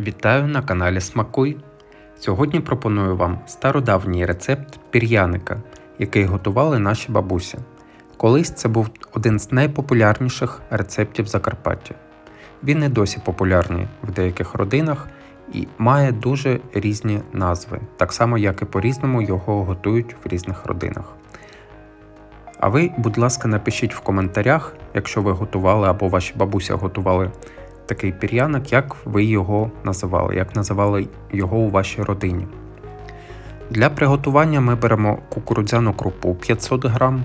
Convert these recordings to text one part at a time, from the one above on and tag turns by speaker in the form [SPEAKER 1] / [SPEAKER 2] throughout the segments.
[SPEAKER 1] Вітаю на каналі Смакуй. Сьогодні пропоную вам стародавній рецепт пір'яника, який готували наші бабусі. Колись це був один з найпопулярніших рецептів Закарпаття. Він і досі популярний в деяких родинах і має дуже різні назви, так само як і по-різному його готують в різних родинах. А ви, будь ласка, напишіть в коментарях, якщо ви готували або ваші бабуся готували такий пір'яник, як ви його називали, як називали його у вашій родині. Для приготування ми беремо кукурудзяну крупу 500 г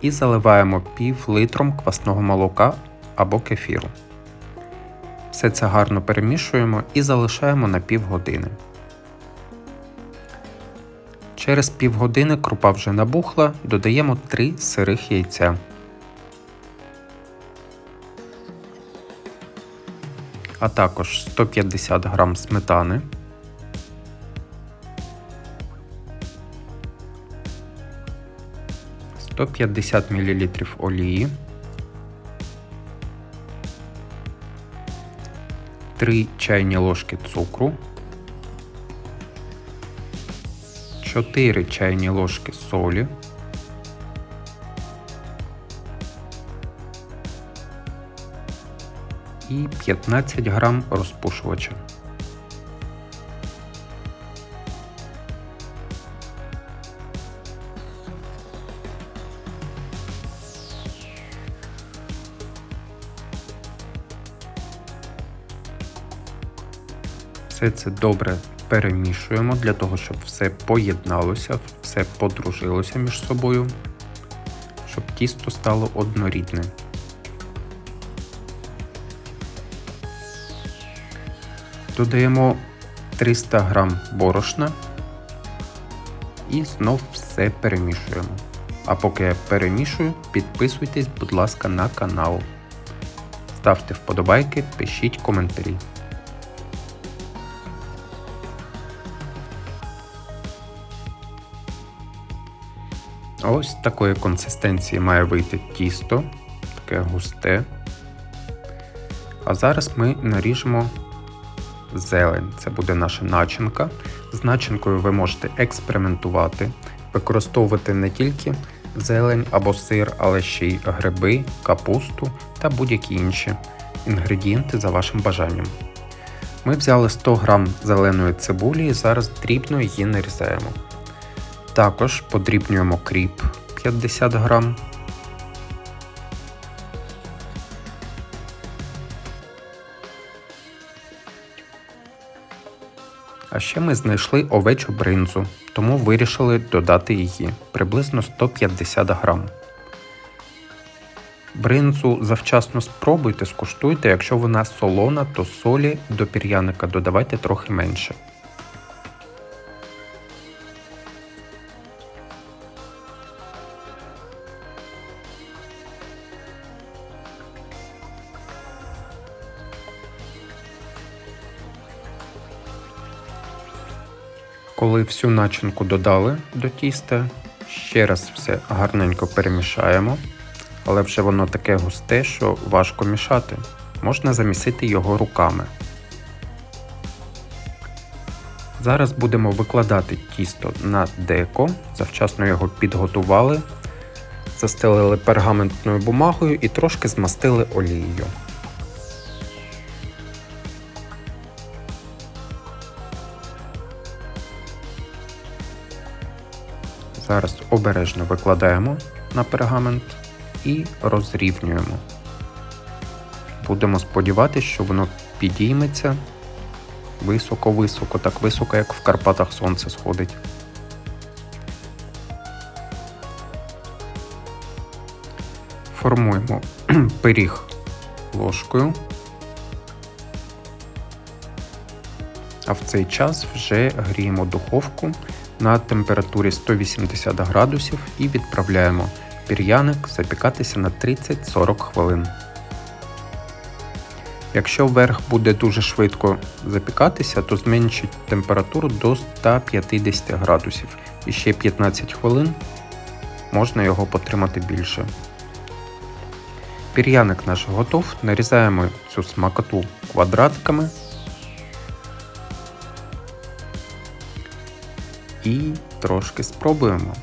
[SPEAKER 1] і заливаємо пів литром квасного молока або кефіру. Все це гарно перемішуємо і залишаємо на півгодини. Через півгодини крупа вже набухла, додаємо 3 сирих яйця. А також 150 г сметани, сто п'ятдесят мл олії, 3 чайні ложки цукру, 4 чайні ложки солі. І 15 грам розпушувача. Все це добре перемішуємо для того, щоб все поєдналося, все подружилося між собою, щоб тісто стало однорідним. Додаємо 300 г борошна і знов все перемішуємо. А поки я перемішую, підписуйтесь, будь ласка, на канал. Ставте вподобайки, пишіть коментарі. Ось такої консистенції має вийти тісто, таке густе. А зараз ми наріжемо зелень. Це буде наша начинка. З начинкою ви можете експериментувати, використовувати не тільки зелень або сир, але ще й гриби, капусту та будь-які інші інгредієнти за вашим бажанням. Ми взяли 100 г зеленої цибулі і зараз дрібно її нарізаємо. Також подрібнюємо кріп 50 грам. А ще ми знайшли овечу бринзу, тому вирішили додати її приблизно 150 грам. Бринзу завчасно спробуйте, скуштуйте, якщо вона солона, то солі до пір'яника додавайте трохи менше. Коли всю начинку додали до тіста, ще раз все гарненько перемішаємо, але вже воно таке густе, що важко мішати. Можна замісити його руками. Зараз будемо викладати тісто на деко, завчасно його підготували, застелили пергаментною бумагою і трошки змастили олією. Зараз обережно викладаємо на пергамент і розрівнюємо. Будемо сподіватися, що воно підійметься високо-високо, так високо, як в Карпатах сонце сходить. Формуємо пиріг ложкою, а в цей час вже гріємо духовку на температурі 180 градусів і відправляємо пір'яник запікатися на 30-40 хвилин. Якщо верх буде дуже швидко запікатися, то зменшить температуру до 150 градусів і ще 15 хвилин можна його потримати більше. Пір'яник наш готов, нарізаємо цю смакоту квадратиками і трошки спробуємо.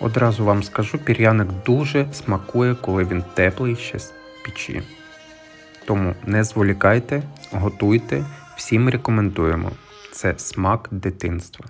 [SPEAKER 1] Одразу вам скажу, пір'яник дуже смакує, коли він теплий ще з печі. Тому не зволікайте, готуйте, всім рекомендуємо. Це смак дитинства.